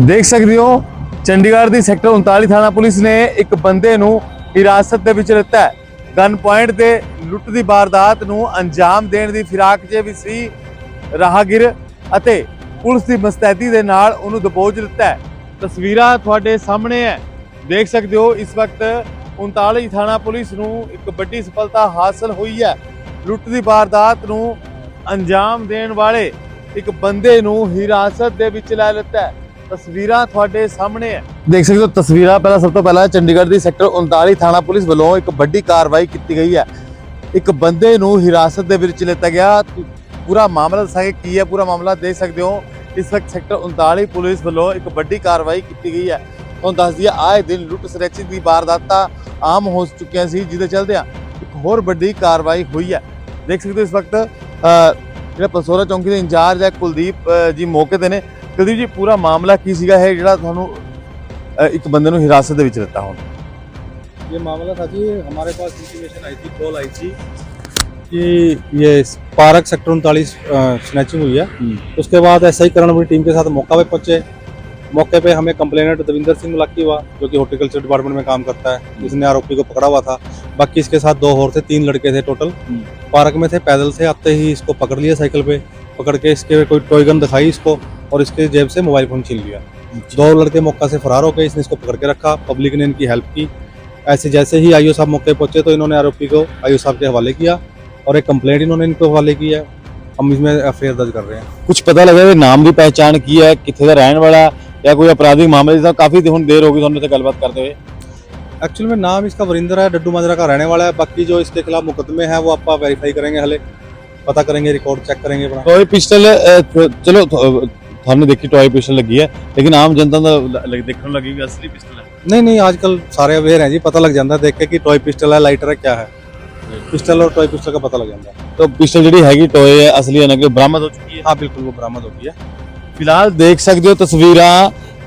ਦੇਖ ਸਕਦੇ ਹੋ, ਚੰਡੀਗੜ੍ਹ ਦੀ ਸੈਕਟਰ 39 ਥਾਣਾ ਪੁਲਿਸ ਨੇ ਇੱਕ ਬੰਦੇ ਨੂੰ ਹਿਰਾਸਤ ਦੇ ਵਿੱਚ ਲਿੱਤਾ ਹੈ। ਗਨ ਪੁਆਇੰਟ ਤੇ ਲੁੱਟ ਦੀ ਵਾਰਦਾਤ ਨੂੰ ਅੰਜਾਮ ਦੇਣ ਦੀ ਫਿਰਾਕ 'ਚ ਵੀ ਸੀ ਰਾਹਗੀਰ ਅਤੇ ਪੁਲਿਸ ਦੀ ਮਸਤੈਦੀ ਦੇ ਨਾਲ ਉਹਨੂੰ ਦਬੋਚ ਲਿੱਤਾ ਹੈ। ਤਸਵੀਰਾਂ ਤੁਹਾਡੇ ਸਾਹਮਣੇ ਹੈ। ਦੇਖ ਸਕਦੇ ਹੋ, ਇਸ ਵਕਤ 39 ਥਾਣਾ ਪੁਲਿਸ ਨੂੰ ਇੱਕ ਵੱਡੀ ਸਫਲਤਾ ਹਾਸਲ ਹੋਈ ਹੈ। ਲੁੱਟ ਦੀ ਵਾਰਦਾਤ ਨੂੰ ਅੰਜਾਮ ਦੇਣ ਵਾਲੇ ਇੱਕ ਬੰਦੇ ਨੂੰ ਹਿਰਾਸਤ ਦੇ ਵਿੱਚ ਲੈ ਲਿੱਤਾ ਹੈ। ਤਸਵੀਰਾਂ ਤੁਹਾਡੇ ਸਾਹਮਣੇ ਹੈ। ਦੇਖ ਸਕਦੇ ਹੋ ਤਸਵੀਰਾਂ ਪਹਿਲਾਂ ਸਭ ਤੋਂ ਪਹਿਲਾਂ ਚੰਡੀਗੜ੍ਹ ਦੀ ਸੈਕਟਰ 39 ਥਾਣਾ ਪੁਲਿਸ ਵੱਲੋਂ ਇੱਕ ਵੱਡੀ ਕਾਰਵਾਈ ਕੀਤੀ ਗਈ ਹੈ। ਇੱਕ ਬੰਦੇ ਨੂੰ ਹਿਰਾਸਤ ਦੇ ਵਿੱਚ ਲਿੱਤਾ ਗਿਆ। ਪੂਰਾ ਮਾਮਲਾ ਦੱਸਾਂਗੇ ਕੀ ਹੈ, ਪੂਰਾ ਮਾਮਲਾ ਦੇਖ ਸਕਦੇ ਹੋ। ਇਸ ਵਕਤ ਸੈਕਟਰ 39 ਪੁਲਿਸ ਵੱਲੋਂ ਇੱਕ ਵੱਡੀ ਕਾਰਵਾਈ ਕੀਤੀ ਗਈ ਹੈ। ਤੁਹਾਨੂੰ ਦੱਸ ਦਈਏ, ਆਏ ਦਿਨ ਲੁੱਟ ਸਰੈਚਿੰਗ ਦੀ ਵਾਰਦਾਤਾਂ ਆਮ ਹੋ ਚੁੱਕੀਆਂ ਸੀ, ਜਿਹਦੇ ਚੱਲਦਿਆਂ ਇੱਕ ਹੋਰ ਵੱਡੀ ਕਾਰਵਾਈ ਹੋਈ ਹੈ। ਦੇਖ ਸਕਦੇ ਹੋ ਇਸ ਵਕਤ ਜਿਹੜਾ ਪਸੋਰਾ ਚੌਂਕੀ ਦੇ ਇੰਚਾਰਜ ਹੈ ਕੁਲਦੀਪ ਜੀ ਮੌਕੇ ਤੇ ਨੇ। ਕੁਲਦੀਪ ਜੀ ਪੂਰਾ ਮਾਮਲਾ ਕੀ ਸੀਗਾ ਇਹ ਜਿਹੜਾ ਤੁਹਾਨੂੰ ਅ, ਇੱਕ ਬੰਦੇ ਨੂੰ ਹਿਰਾਸਤ ਦੇ ਵਿੱਚ ਲਿੱਤਾ ਹੁਣ ये मामला था जी हमारे पास इंटीमेशन आई थी कॉल आई थी कि ये पार्क सेक्टर उनतालीस स्नैचिंग हुई है उसके बाद एस आई करण अपनी टीम के साथ मौका पे पहुंचे मौके पे हमें कंप्लेनेंट दविंदर सिंह मुलाकी हुआ जो कि हॉर्टिकल्चर डिपार्टमेंट में काम करता है जिसने आरोपी को पकड़ा हुआ था बाकी इसके साथ दो और थे तीन लड़के थे टोटल पार्क में थे पैदल से आते ही इसको पकड़ लिया साइकिल पे पकड़ के इसके कोई टॉय गन दिखाई इसको और इसके जेब से मोबाइल फ़ोन छीन लिया। दो लड़के मौका से फरार हो गए इसने इसको पकड़ के रखा पब्लिक ने इनकी हेल्प की। ऐसे जैसे ही आईओ साहब मौके पहुँचे तो इन्होंने आरोपी को आईओ साहब के हवाले किया और एक कंप्लेंट इन्होंने इनके हवाले की है। हम इसमें एफ़ दर्ज कर रहे हैं। कुछ पता लगा नाम की पहचान की है कितने का रहने वाला या कोई अपराधी मामले काफ़ी काफ़ी देर होगी तो हमसे गलबात करते हुए? एक्चुअल में नाम इसका वरिंदर है डड्डू माजरा का रहने वाला है। बाकी जो इसके खिलाफ मुकदमे हैं वो आप वेरीफाई करेंगे हले। पता करेंगे रिकॉर्ड चेक करेंगे तो पिस्टल तो चलो तो, ਚਲੋ ਤੁ- ਤੁਹਾਨੂੰ ਦੇਖੀ ਟੋਏ ਪਿਸਟਲ ਲੱਗੀ ਹੈ ਲੇਕਿਨ ਆਮ ਜਨਤਾ ਦਾ ਲ- ਲ- ਦੇਖਣ ਨੂੰ ਲੱਗੀ ਵੀ ਅਸਲੀ ਪਿਸਟਲ ਹੈ नहीं नहीं आजकल सारे अवेयर हैं जी पता लग जाता है देख के कि टॉय पिस्टल है लाइटर है क्या है पिस्टल और टॉय पिस्टल का पता लग जाता है ਤਾਂ ਪਿਸਟਲ ਜਿਹੜੀ ਹੈਗੀ ਟੋਏ ਹੈ ਅਸਲੀ ਹੈ ਨਕਲੀ ਬਰਾਮਦ ਹੋ ਚੁੱਕੀ ਹੈ हाँ बिल्कुल वो बरामद हो गई है ਫਿਲਹਾਲ ਦੇਖ ਸਕਦੇ ਹੋ ਤਸਵੀਰਾਂ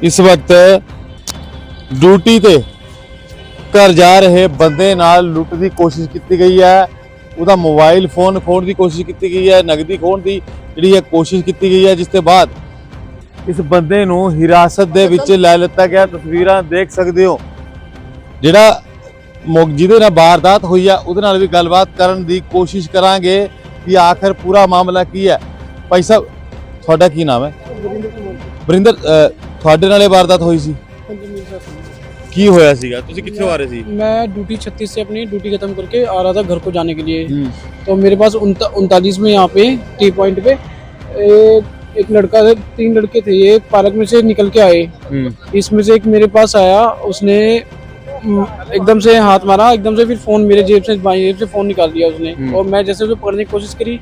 ਇਸ ਵਕਤ ਡਿਊਟੀ ਤੇ ਘਰ ਜਾ ਰਹੇ ਬੰਦੇ ਨਾਲ ਲੁੱਟ ਦੀ ਕੋਸ਼ਿਸ਼ ਕੀਤੀ ਗਈ ਹੈ ਉਹਦਾ ਮੋਬਾਈਲ ਫੋਨ ਖੋਣ ਦੀ ਕੋਸ਼ਿਸ਼ ਕੀਤੀ ਗਈ ਹੈ ਨਗਦੀ ਖੋਣ ਦੀ ਜਿਹੜੀ ਹੈ ਕੋਸ਼ਿਸ਼ ਕੀਤੀ ਗਈ ਹੈ ਜਿਸ ਤੋਂ ਬਾਅਦ ਇਸ ਬੰਦੇ ਨੂੰ ਹਿਰਾਸਤ ਦੇ ਵਿੱਚ ਲੈ ਲਿੱਤਾ ਗਿਆ ਤਸਵੀਰਾਂ ਦੇਖ ਸਕਦੇ ਹੋ ਜਿਹੜਾ ਮੋ- ਜਿਹਦੇ ਨਾਲ ਵਾਰਦਾਤ ਹੋਈ ਆ ਉਹਦੇ ਨਾਲ ਵੀ ਗੱਲਬਾਤ ਕਰਨ ਦੀ ਕੋਸ਼ਿਸ਼ ਕਰਾਂਗੇ ਕਿ ਆਖਰ ਪੂਰਾ ਮਾਮਲਾ ਕੀ ਹੈ ਭਾਈ ਸਾਹਿਬ ਤੁਹਾਡਾ ਕੀ ਨਾਮ ਹੈ ਵਰਿੰਦਰ ਅ, ਤੁਹਾਡੇ ਨਾਲ ਇਹ ਵਾਰਦਾਤ ਹੋਈ ਸੀ ਕੀ ਹੋਇਆ ਸੀਗਾ ਤੁਸੀਂ ਕਿੱਥੋਂ ਆ ਰਹੇ ਸੀ मैं ड्यूटी छत्तीस से अपनी ड्यूटी खत्म करके आ रहा था घर को जाने के लिए तो मेरे पास उनतालीस में यहाँ पे टी पॉइंट पे एक, एक लड़का था तीन लड़के थे ये पार्क में से निकल के आए। हम्म। इसमें से एक मेरे पास आया उसने एकदम से हाथ मारा एकदम से फिर फ़ोन मेरे जेब से बाई जेब से फ़ोन निकाल दिया उसने। हम्म। और मैं जैसे उसे पकड़ने की कोशिश करी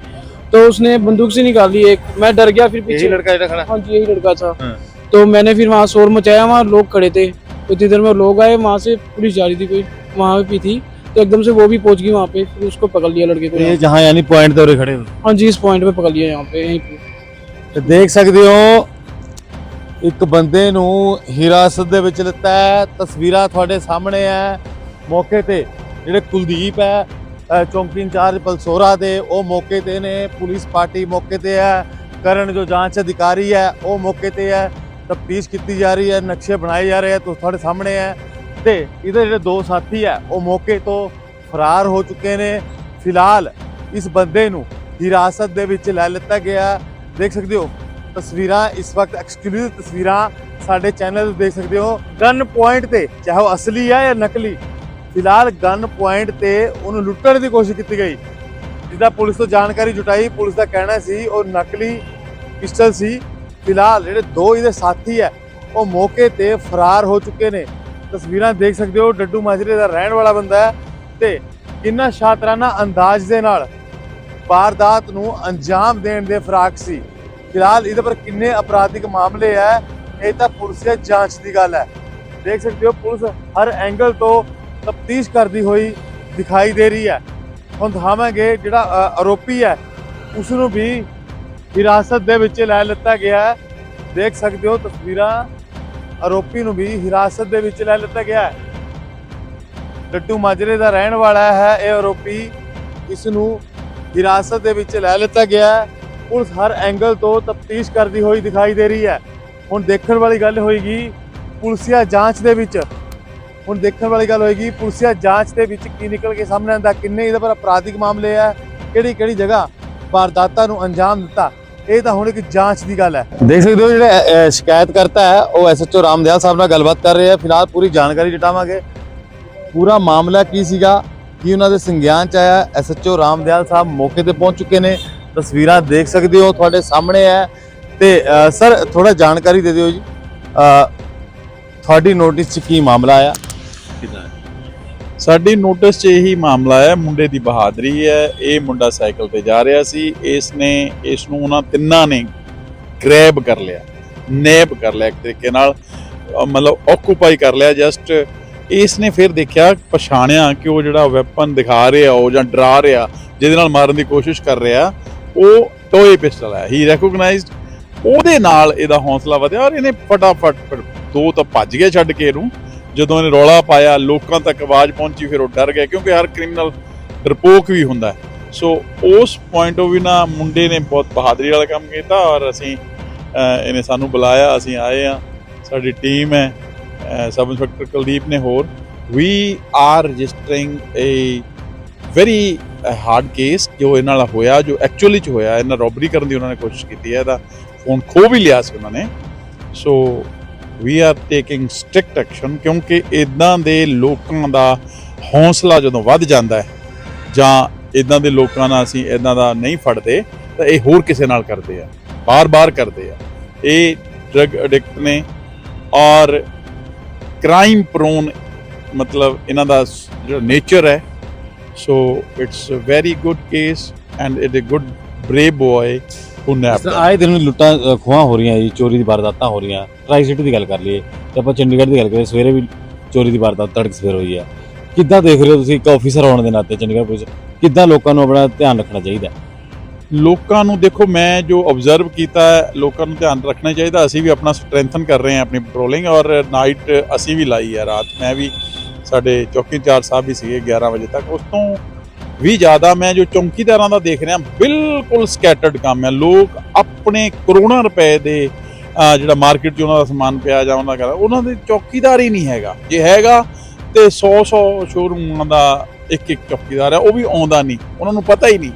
तो उसने बंदूक से निकाल दी एक। मैं डर गया फिर पीछे लड़का हाँ जी यही लड़का था। हाँ। तो मैंने फिर वहाँ शोर मचाया वहाँ लोग खड़े थे। इतनी देर में लोग आए वहाँ से पुलिस जा रही थी कोई वहाँ भी थी। तो एकदम से वो भी पहुँच गई वहाँ पे फिर उसको पकड़ लिया लड़के को तो ये जहाँ यानी पॉइंट पे खड़े हाँ जी इस पॉइंट पे पकड़ लिया यहाँ पे यहीं पे। ਤੇ ਦੇਖ ਸਕਦੇ ਹੋ, ਇੱਕ ਬੰਦੇ ਨੂੰ ਹਿਰਾਸਤ ਦੇ ਵਿੱਚ ਲਿੱਤਾ ਹੈ, ਤਸਵੀਰਾਂ ਤੁਹਾਡੇ ਸਾਹਮਣੇ ਹੈ, ਮੌਕੇ ਤੇ ਜਿਹੜੇ ਕੁਲਦੀਪ ਹੈ ਚੌਂਕੀ ਇੰਚਾਰਜ ਪਲਸੋਰਾ ਦੇ, ਉਹ ਮੌਕੇ ਤੇ ਨੇ, ਪੁਲਿਸ ਪਾਰਟੀ ਮੌਕੇ ਤੇ ਹੈ, ਕਰਨ ਜੋ ਜਾਂਚ ਅਧਿਕਾਰੀ ਹੈ, ਉਹ ਮੌਕੇ ਤੇ ਹੈ, ਤਫਤੀਸ਼ ਕੀਤੀ ਜਾ ਰਹੀ ਹੈ, ਨਕਸ਼ੇ ਬਣਾਏ ਜਾ ਰਹੇ ਹੈ ਤੁਹਾਡੇ ਸਾਹਮਣੇ ਹੈ ਤੇ ਇਹਦੇ ਜਿਹੜੇ ਦੋ ਸਾਥੀ ਹੈ, ਉਹ ਮੌਕੇ ਤੋਂ ਫਰਾਰ ਹੋ ਚੁੱਕੇ ਨੇ। ਫਿਲਹਾਲ ਇਸ ਬੰਦੇ ਨੂੰ ਹਿਰਾਸਤ ਦੇ ਵਿੱਚ ਲੈ ਲਿੱਤਾ ਗਿਆ। ਦੇਖ ਸਕਦੇ ਹੋ, ਤਸਵੀਰਾਂ, ਇਸ ਵਕਤ ਐਕਸਕਲੂਸਿਵ ਤਸਵੀਰਾਂ ਸਾਡੇ ਚੈਨਲ ਤੇ ਦੇਖ ਸਕਦੇ ਹੋ ਗਨ ਪੁਆਇੰਟ ਤੇ, ਚਾਹੇ ਉਹ ਅਸਲੀ ਹੈ ਜਾਂ ਨਕਲੀ। ਫਿਲਹਾਲ ਗਨ ਪੁਆਇੰਟ ਤੇ ਉਹਨੂੰ ਲੁੱਟਣ ਦੀ ਕੋਸ਼ਿਸ਼ ਕੀਤੀ ਗਈ। ਜਿੱਦਾਂ ਪੁਲਿਸ ਤੋਂ ਜਾਣਕਾਰੀ ਜੁਟਾਈ, ਪੁਲਿਸ ਦਾ ਕਹਿਣਾ ਸੀ, ਉਹ ਨਕਲੀ ਪਿਸਟਲ ਸੀ। ਫਿਲਹਾਲ ਜਿਹੜੇ ਦੋ ਇਹਦੇ ਸਾਥੀ ਹੈ, ਉਹ ਮੌਕੇ ਤੇ ਫਰਾਰ ਹੋ ਚੁੱਕੇ ਨੇ। ਤਸਵੀਰਾਂ ਦੇਖ ਸਕਦੇ ਹੋ, ਡੱਡੂ ਮਾਜਰੇ ਦਾ ਰਹਿਣ ਵਾਲਾ ਬੰਦਾ ਹੈ ਤੇ ਕਿੰਨਾ ਸ਼ਾਤਰਾਨਾ ਅੰਦਾਜ਼ ਦੇ ਨਾਲ ਵਾਰਦਾਤ ਨੂੰ ਅੰਜਾਮ ਦੇਣ ਦੇ ਫਰਾਕ ਸੀ। ਫਿਲਹਾਲ ਇਹਦੇ ਪਰ ਕਿੰਨੇ ਅਪਰਾਧਿਕ ਮਾਮਲੇ ਹੈ ਇਹ ਤਾਂ ਪੁਲਿਸ ਦੀ ਜਾਂਚ ਦੀ ਗੱਲ ਹੈ। ਦੇਖ ਸਕਦੇ ਹੋ, ਪੁਲਿਸ ਹਰ ਐਂਗਲ ਤੋਂ ਤਫਤੀਸ਼ ਕਰਦੀ ਹੋਈ ਦਿਖਾਈ ਦੇ ਰਹੀ ਹੈ। ਹੁਣ ਦਿਖਾਵਾਂਗੇ ਜਿਹੜਾ ਆਰੋਪੀ ਹੈ ਉਸ ਨੂੰ ਵੀ ਹਿਰਾਸਤ ਦੇ ਵਿੱਚ ਲੈ ਲਿੱਤਾ ਗਿਆ ਹੈ। ਦੇਖ ਸਕਦੇ ਹੋ ਤਸਵੀਰਾਂ, ਆਰੋਪੀ ਨੂੰ ਵੀ ਹਿਰਾਸਤ ਦੇ ਵਿੱਚ ਲੈ ਲਿੱਤਾ ਗਿਆ ਹੈ। ਡੱਡੂ ਮਾਜਰੇ ਦਾ ਰਹਿਣ ਵਾਲਾ ਹੈ ਇਹ ਆਰੋਪੀ ਇਸ ਨੂੰ ਹਿਰਾਸਤ ਦੇ ਵਿੱਚ ਲੈ ਲਿੱਤਾ ਗਿਆ ਹੈ। ਪੁਲਿਸ ਹਰ ਐਂਗਲ ਤੋਂ ਤਫਤੀਸ਼ ਕਰਦੀ ਹੋਈ ਦਿਖਾਈ ਦੇ ਰਹੀ ਹੈ। ਹੁਣ ਦੇਖਣ ਵਾਲੀ ਗੱਲ ਹੋਏਗੀ ਪੁਲਸੀਆ ਜਾਂਚ ਦੇ ਵਿੱਚ। ਹੁਣ ਦੇਖਣ ਵਾਲੀ ਗੱਲ ਹੋਏਗੀ ਪੁਲਸੀਆ ਜਾਂਚ ਦੇ ਵਿੱਚ ਕੀ ਨਿਕਲ ਕੇ ਸਾਹਮਣੇ ਆਉਂਦਾ, ਕਿੰਨੇ ਇਹਦੇ ਪਰ ਅਪਰਾਧਿਕ ਮਾਮਲੇ ਆ, ਕਿਹੜੀ ਕਿਹੜੀ ਜਗ੍ਹਾ ਵਾਰਦਾਤਾਂ ਨੂੰ ਅੰਜਾਮ ਦਿੱਤਾ। ਇਹ ਤਾਂ ਹੁਣ ਇੱਕ ਜਾਂਚ ਦੀ ਗੱਲ ਹੈ। ਦੇਖ ਸਕਦੇ ਹੋ ਜਿਹੜਾ ਸ਼ਿਕਾਇਤ ਕਰਤਾ ਹੈ, ਉਹ ਐਸਐਚਓ ਰਾਮਦਿਆਲ ਸਾਹਿਬ ਨਾਲ ਗੱਲਬਾਤ ਕਰ ਰਹੇ ਆ ਫਿਲਹਾਲ ਪੂਰੀ ਜਾਣਕਾਰੀ ਜਟਾਵਾਂਗੇ। ਪੂਰਾ ਮਾਮਲਾ ਕੀ ਸੀਗਾ? ਕੀ ਉਹਨਾਂ ਦੇ ਸੰਗਿਆਨ ਚ ਆਇਆ? ਐਸਐਚਓ ਰਾਮਦਿਆਲ ਸਾਹਿਬ ਮੌਕੇ ਤੇ ਪਹੁੰਚ ਚੁੱਕੇ ਨੇ। ਤਸਵੀਰਾਂ ਦੇਖ ਸਕਦੇ ਹੋ, ਤੁਹਾਡੇ ਸਾਹਮਣੇ ਹੈ। ਤੇ ਸਰ ਥੋੜਾ ਜਾਣਕਾਰੀ ਦੇ ਦਿਓ ਜੀ। ਤੁਹਾਡੀ ਨੋਟਿਸ 'ਚ ਕੀ ਮਾਮਲਾ ਆਇਆ? ਸਾਡੀ ਨੋਟਿਸ 'ਚ ਇਹੀ ਮਾਮਲਾ ਹੈ, ਮੁੰਡੇ ਦੀ ਬਹਾਦਰੀ ਹੈ। ਇਹ ਮੁੰਡਾ ਸਾਈਕਲ ਤੇ ਜਾ ਰਿਹਾ ਸੀ। ਇਸ ਨੇ ਇਸ ਨੂੰ ਉਹਨਾਂ ਤਿੰਨਾਂ ਨੇ ਗ੍ਰੈਬ ਕਰ ਲਿਆ ਨੇਬ ਕਰ ਲਿਆ ਇੱਕ ਤਰੀਕੇ ਨਾਲ। ਮਤਲਬ ਆਕੂਪਾਈ ਕਰ ਲਿਆ ਜਸਟ ਇਸ ਨੇ ਫਿਰ ਦੇਖਿਆ, ਪਛਾਣਿਆ ਕਿ ਉਹ ਜਿਹੜਾ ਵੈਪਨ ਦਿਖਾ ਰਿਹਾ, ਉਹ ਜਾਂ ਡਰਾ ਰਿਹਾ, ਜਿਹਦੇ ਨਾਲ ਮਾਰਨ ਦੀ ਕੋਸ਼ਿਸ਼ ਕਰ ਰਿਹਾ। ਉਹ ਟੋਏ ਪਿਸਟਲ ਹੈ ਹੀ ਰੈਕੋਗਨਾਈਜ਼ਡ ਉਹਦੇ ਨਾਲ ਇਹਦਾ ਹੌਸਲਾ ਵਧਿਆ ਔਰ ਇਹਨੇ ਫਟਾਫਟ ਫਿਰ ਦੋ ਤਾਂ ਭੱਜ ਗਿਆ ਛੱਡ ਕੇ ਇਹਨੂੰ। ਜਦੋਂ ਇਹਨੇ ਰੌਲਾ ਪਾਇਆ, ਲੋਕਾਂ ਤੱਕ ਆਵਾਜ਼ ਪਹੁੰਚੀ, ਫਿਰ ਉਹ ਡਰ ਗਏ ਕਿਉਂਕਿ ਹਰ ਕ੍ਰਿਮੀਨਲ ਡਰਪੋਕ ਵੀ ਹੁੰਦਾ ਸੋ ਉਸ ਪੁਆਇੰਟ ਆਫ ਵੀ ਨਾ ਮੁੰਡੇ ਨੇ ਬਹੁਤ ਬਹਾਦਰੀ ਵਾਲਾ ਕੰਮ ਕੀਤਾ ਔਰ ਅਸੀਂ ਇਹਨੇ ਸਾਨੂੰ ਬੁਲਾਇਆ, ਅਸੀਂ ਆਏ ਆ ਸਾਡੀ ਟੀਮ ਹੈ ਸਬ ਇੰਸਪੈਕਟਰ ਕੁਲਦੀਪ ਨੇ ਹੋਰ। We are registering a very hard case ਜੋ ਇਹਨਾਂ ਨਾਲ ਹੋਇਆ, ਜੋ ਐਕਚੁਅਲੀ ਚ ਹੋਇਆ, ਇਹਨਾਂ ਰੋਬਰੀ ਕਰਨ ਦੀ ਉਹਨਾਂ ਨੇ ਕੋਸ਼ਿਸ਼ ਕੀਤੀ ਹੈ, ਇਹਦਾ ਫੋਨ ਖੋ ਵੀ ਲਿਆ ਸੀ ਉਹਨਾਂ ਨੇ। So we are taking strict action ਕਿਉਂਕਿ ਇਦਾਂ ਦੇ ਲੋਕਾਂ ਦਾ ਹੌਸਲਾ ਜਦੋਂ ਵੱਧ ਜਾਂਦਾ ਹੈ, ਜਾਂ ਇਦਾਂ ਦੇ ਲੋਕਾਂ ਨਾਲ ਅਸੀਂ ਇਦਾਂ ਦਾ ਨਹੀਂ ਫੜਦੇ, ਤਾਂ ਇਹ ਹੋਰ ਕਿਸੇ ਨਾਲ ਕਰਦੇ ਆ, ਬਾਰ-ਬਾਰ ਕਰਦੇ ਆ। ਇਹ ਡਰਗ ਐਡਿਕਟ ਨੇ ਔਰ ਕ੍ਰਾਈਮ ਪ੍ਰੋਨ ਮਤਲਬ ਇਹਨਾਂ ਦਾ ਜਿਹੜਾ ਨੇਚਰ ਹੈ so it's a very good case and it a good brave boy who is napped ਤਰ੍ਹਾਂ ਆਏ ਦਿਨ ਲੁੱਟਾਂ ਅ, ਖੋਹਾਂ ਹੋ ਰਹੀਆਂ ਜੀ ਚੋਰੀ ਦੀ ਵਾਰਦਾਤਾਂ ਹੋ ਰਹੀਆਂ। ਟਰਾਈ ਸਿਟੀ ਦੀ ਗੱਲ ਕਰ ਲਈਏ ਤੇ ਆਪਾਂ ਚੰਡੀਗੜ੍ਹ ਦੀ ਗੱਲ ਕਰੀਏ ਸਵੇਰੇ ਵੀ ਚੋਰੀ ਦੀ ਵਾਰਦਾਤ ਤੜਕ ਸਵੇਰ ਹੋਈ ਹੈ ਕਿੱਦਾਂ ਦੇਖ ਰਹੇ ਹੋ ਤੁਸੀਂ ਇੱਕ ਆਫੀਸਰ ਹੋਣ ਦੇ ਨਾਤੇ ਚੰਡੀਗੜ੍ਹ ਪੁਲਿਸ? ਕਿੱਦਾਂ ਲੋਕਾਂ ਨੂੰ ਆਪਣਾ ਧਿਆਨ ਰੱਖਣਾ ਚਾਹੀਦਾ? ਹੈ? ਲੋਕਾਂ ਨੂੰ ਦੇਖੋ ਮੈਂ ਜੋ ਆਬਜ਼ਰਵ ਕੀਤਾ ਹੈ ਲੋਕਾਂ ਨੂੰ ਧਿਆਨ ਰੱਖਣਾ ਚਾਹੀਦਾ। ਅਸੀਂ ਵੀ ਆਪਣਾ ਸਟਰੈਂਥਨ ਕਰ ਰਹੇ ਹਾਂ ਆਪਣੀ ਪੈਟਰੋਲਿੰਗ ਔਰ ਨਾਈਟ ਅਸੀਂ ਵੀ ਲਾਈ ਹੈ ਰਾਤ। ਮੈਂ ਵੀ ਸਾਡੇ ਚੌਕੀਦਾਰ ਸਾਹਿਬ ਵੀ ਸੀਗੇ 11 ਵਜੇ ਤੱਕ। ਉਸ ਤੋਂ ਵੀ ਜ਼ਿਆਦਾ ਮੈਂ ਜੋ ਚੌਕੀਦਾਰਾਂ ਦਾ ਦੇਖ ਰਿਹਾ, ਬਿਲਕੁਲ ਸਕੈਟਰਡ ਕੰਮ ਹੈ। ਲੋਕ ਆਪਣੇ ਕਰੋੜਾਂ ਰੁਪਏ ਦੇ ਜਿਹੜਾ ਮਾਰਕੀਟ 'ਚ ਉਹਨਾਂ ਦਾ ਸਮਾਨ ਪਿਆ ਜਾਂ ਉਹਨਾਂ ਦਾ ਉਹਨਾਂ ਦੇ ਚੌਕੀਦਾਰ ਹੀ ਨਹੀਂ ਹੈਗਾ। ਜੇ ਹੈਗਾ ਤੇ 100 100 ਸ਼ੋਰੂਮਾਂ ਦਾ ਇੱਕ ਇੱਕ ਚੌਕੀਦਾਰ ਹੈ, ਉਹ ਵੀ ਆਉਂਦਾ ਨਹੀਂ, ਉਹਨਾਂ ਨੂੰ ਪਤਾ ਹੀ ਨਹੀਂ।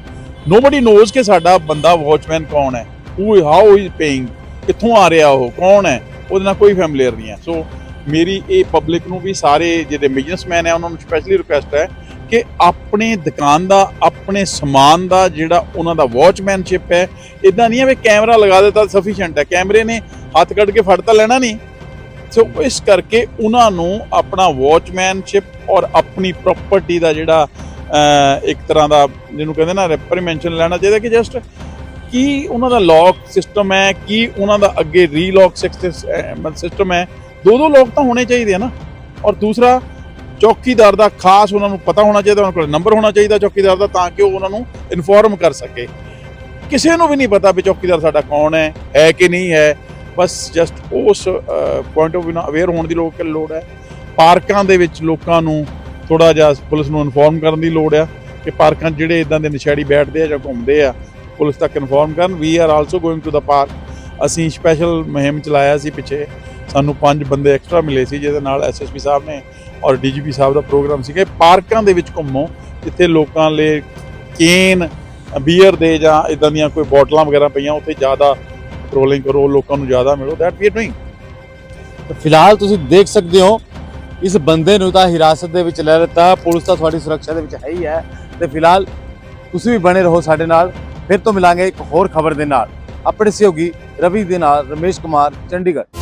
ਨੋਬਡੀ ਨੋਜ਼ ਕਿ ਸਾਡਾ ਬੰਦਾ ਵਾਚਮੈਨ ਕੌਣ ਹੈ। ਹੂ ਹਾਊ ਇਜ਼ ਪੇਇੰਗ ਕਿੱਥੋਂ ਆ ਰਿਹਾ ਉਹ? ਕੌਣ ਹੈ? ਉਹਦੇ ਨਾਲ ਕੋਈ ਫੈਮਲੀਅਰ ਨਹੀਂ ਹੈ। ਸੋ ਮੇਰੀ ਇਹ ਪਬਲਿਕ ਨੂੰ ਵੀ ਸਾਰੇ ਜਿਹੜੇ ਬਿਜ਼ਨਸਮੈਨ ਹੈ ਉਹਨਾਂ ਨੂੰ ਸਪੈਸ਼ਲੀ ਰਿਕੁਐਸਟ ਹੈ ਕਿ ਆਪਣੇ ਦੁਕਾਨ ਦਾ, ਆਪਣੇ ਸਮਾਨ ਦਾ ਜਿਹੜਾ ਉਹਨਾਂ ਦਾ ਵਾਚਮੈਨਸ਼ਿਪ ਹੈ ਇਦਾਂ ਨਹੀਂ ਹੈ ਵੀ ਕੈਮਰਾ ਲਗਾ ਦਿੱਤਾ ਸਫੀਸ਼ੀਐਂਟ ਹੈ। ਕੈਮਰੇ ਨੇ ਹੱਥ ਕੱਢ ਕੇ ਫੜ ਤਾਂ ਲੈਣਾ ਨਹੀਂ। ਸੋ ਇਸ ਕਰਕੇ ਉਹਨਾਂ ਨੂੰ ਆਪਣਾ ਵਾਚਮੈਨਸ਼ਿਪ ਔਰ ਆਪਣੀ ਪ੍ਰਾਪਰਟੀ ਦਾ ਜਿਹੜਾ ਇੱਕ ਤਰ੍ਹਾਂ ਦਾ ਜਿਹਨੂੰ ਕਹਿੰਦੇ ਨਾ ਰਿਪਰੀਮੈਂਸ਼ਨ ਲੈਣਾ ਚਾਹੀਦਾ ਕਿ ਜਸਟ ਕੀ ਉਹਨਾਂ ਦਾ ਲੌਕ ਸਿਸਟਮ ਹੈ, ਕੀ ਉਹਨਾਂ ਦਾ ਅੱਗੇ ਰੀਲੌਕ ਸਿਸਟਮ ਹੈ ਦੋ ਦੋ ਲੋਕ ਤਾਂ ਹੋਣੇ ਚਾਹੀਦੇ ਆ ਨਾ। ਔਰ ਦੂਸਰਾ, ਚੌਕੀਦਾਰ ਦਾ ਖਾਸ ਉਹਨਾਂ ਨੂੰ ਪਤਾ ਹੋਣਾ ਚਾਹੀਦਾ, ਉਹਨਾਂ ਕੋਲ ਨੰਬਰ ਹੋਣਾ ਚਾਹੀਦਾ ਚੌਕੀਦਾਰ ਦਾ ਤਾਂ ਕਿ ਉਹ ਉਹਨਾਂ ਨੂੰ ਇਨਫੋਰਮ ਕਰ ਸਕੇ। ਕਿਸੇ ਨੂੰ ਵੀ ਨਹੀਂ ਪਤਾ ਵੀ ਚੌਕੀਦਾਰ ਸਾਡਾ ਕੌਣ ਹੈ ਹੈ ਕਿ ਨਹੀਂ ਹੈ। ਬਸ ਜਸਟ ਉਸ ਪੁਆਇੰਟ ਆਫ View ਅਵੇਅਰ ਹੋਣ ਦੀ ਲੋਕ ਲੋੜ ਹੈ। ਪਾਰਕਾਂ ਦੇ ਵਿੱਚ ਲੋਕਾਂ ਨੂੰ ਥੋੜਾ ਜਿਹਾ ਪੁਲਿਸ ਨੂੰ ਇਨਫੋਰਮ ਕਰਨ ਦੀ ਲੋੜ ਆ ਕਿ ਪਾਰਕਾਂ 'ਚ ਜਿਹੜੇ ਇਦਾਂ ਦੇ ਨਸ਼ੇੜੀ ਬੈਠਦੇ ਆ ਜਾਂ ਘੁੰਮਦੇ ਆ, ਪੁਲਿਸ ਤੱਕ ਇਨਫੋਰਮ ਕਰਨ। We are also going to the park ਅਸੀਂ ਸਪੈਸ਼ਲ ਮੁਹਿੰਮ ਚਲਾਇਆ ਸੀ ਪਿੱਛੇ। ਸਾਨੂੰ ਪੰਜ ਬੰਦੇ ਐਕਸਟਰਾ ਮਿਲੇ ਸੀ, ਜਿਹਦੇ ਨਾਲ ਐਸਐਸਪੀ ਸਾਹਿਬ ਨੇ ਔਰ ਡੀਜੀਪੀ ਸਾਹਿਬ ਦਾ ਪ੍ਰੋਗਰਾਮ ਸੀਗਾ। ਪਾਰਕਾਂ ਦੇ ਵਿੱਚ ਘੁੰਮੋ, ਜਿੱਥੇ ਲੋਕਾਂ ਲਈ ਕੇਨ ਬੀਅਰ ਦੇ ਜਾਂ ਇਦਾਂ ਦੀਆਂ ਕੋਈ ਬੋਟਲਾਂ ਵਗੈਰਾ ਪਈਆਂ, ਉੱਥੇ ਜ਼ਿਆਦਾ ਪੈਟਰੋਲਿੰਗ ਕਰੋ, ਲੋਕਾਂ ਨੂੰ ਜ਼ਿਆਦਾ ਮਿਲੋ ਦੈਟ ਵੀ ਡੂਇੰਗ ਫਿਲਹਾਲ ਤੁਸੀਂ ਦੇਖ ਸਕਦੇ ਹੋ, ਇਸ ਬੰਦੇ ਨੂੰ ਤਾਂ ਹਿਰਾਸਤ ਦੇ ਵਿੱਚ ਲੈ ਲਿੱਤਾ, ਪੁਲਿਸ ਤਾਂ ਤੁਹਾਡੀ ਸੁਰੱਖਿਆ ਦੇ ਵਿੱਚ ਹੈ ਹੀ ਹੈ। ਤੇ ਫਿਲਹਾਲ ਤੁਸੀਂ ਵੀ ਬਣੇ ਰਹੋ ਸਾਡੇ ਨਾਲ, ਫਿਰ ਤੋਂ ਮਿਲਾਂਗੇ ਇੱਕ ਹੋਰ ਖਬਰ ਦੇ ਨਾਲ। ਆਪਣੇ ਸਹਿਯੋਗੀ ਰਵੀ ਦੇ ਨਾਲ, ਰਮੇਸ਼ ਕੁਮਾਰ, ਚੰਡੀਗੜ੍ਹ।